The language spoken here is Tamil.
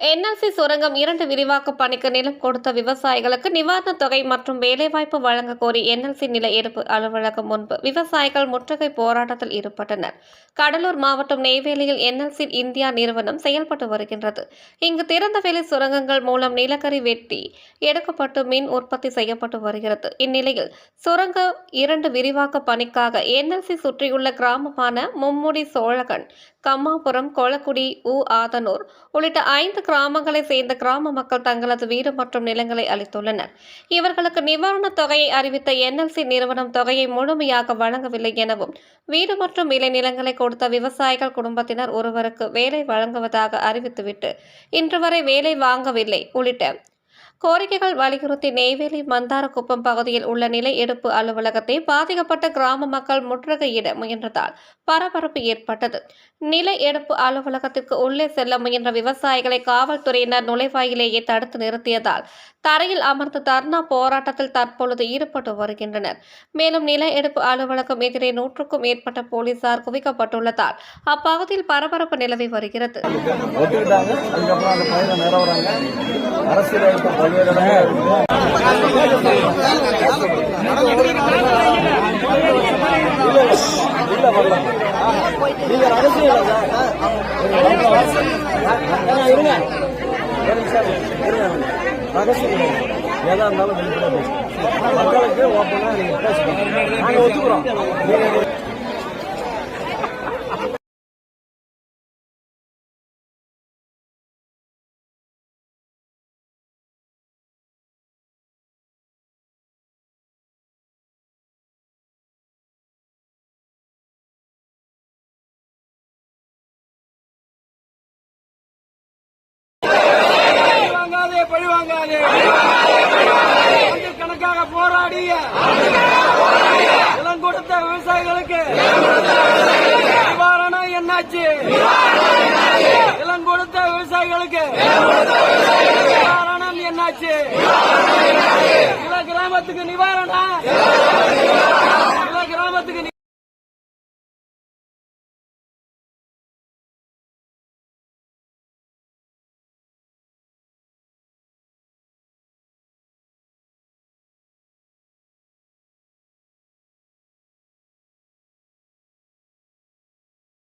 என்எல்சி சுரங்கம் இரண்டு விரிவாக்க பணிக்கு நிலம் கொடுத்த விவசாயிகளுக்கு நிவாரணத் தொகை மற்றும் வேலைவாய்ப்பு வழங்க கோரி என்எல்சி நில எடுப்பு அலுவலகம் முன்பு விவசாயிகள் முற்றுகை போராட்டத்தில் ஈடுபட்டனர். கடலூர் மாவட்டம் நெய்வேலியில் என்எல்சி இந்தியா நிறுவனம் செயல்பட்டு வருகின்றது. இங்கு திறந்தவெளி சுரங்கங்கள் மூலம் நிலக்கரி வெட்டி எடுக்கப்பட்டு மின் உற்பத்தி செய்யப்பட்டு வருகிறது. இந்நிலையில் சுரங்க இரண்டு விரிவாக்க பணிக்காக என்எல்சி சுற்றியுள்ள கிராமமான மும்முடி சோழகன் கம்மாபுரம் கொளக்குடி உ. ஆதனூர் உள்ளிட்ட ஐந்து கிராமங்களை சேர்ந்த கிராம மக்கள் தங்களது வீடு மற்றும் நிலங்களை அளித்துள்ளனர் இவர்களுக்கு நிவாரணத் தொகையை அறிவித்த என்எல்சி நிறுவனம் தொகையை முழுமையாக வழங்கவில்லை எனவும் வீடு மற்றும் விளைநிலங்களை கொடுத்த விவசாயிகள் குடும்பத்தினர் ஒருவருக்கு வேலை வழங்குவதாக அறிவித்துவிட்டு இன்று வரை வேலை வாங்கவில்லை உள்ளிட்ட கோரிக்கைகள் வலியுறுத்தி நெய்வேலி மந்தாரக்குப்பம் பகுதியில் உள்ள நில எடுப்பு அலுவலகத்தை பாதிக்கப்பட்ட கிராம மக்கள் முற்றுகையிட முயன்றதால் பரபரப்பு ஏற்பட்டது. நில எடுப்பு அலுவலகத்திற்கு உள்ளே செல்ல முயன்ற விவசாயிகளை காவல்துறையினர் நுழைவாயிலேயே தடுத்து நிறுத்தியதால் தரையில் அமர்ந்து தர்ணா போராட்டத்தில் தற்பொழுது ஈடுபட்டு வருகின்றனர். மேலும் நில எடுப்பு அலுவலகம் எதிரே நூற்றுக்கும் மேற்பட்ட போலீசார் குவிக்கப்பட்டுள்ளதால் அப்பகுதியில் பரபரப்பு நிலவி வருகிறது. இல்ல வரல நீங்க இருங்க ரகசியம் எதா இருந்தாலும் வெளிப்படையா பேசுங்க மக்களுக்கு ஓப்பனா நீங்க பேசுங்க நாங்க ஒத்துக்கிறோம் நீங்க வாங்காதே பழி வாங்காதே கணக்காக போராடிய நிலம் கொடுத்த விவசாயிகளுக்கு நிவாரணம் இளம் நிலம் கொடுத்த விவசாயிகளுக்கு. நிவாரணம் என்னாச்சு? நில கிராமத்துக்கு நிவாரணம்.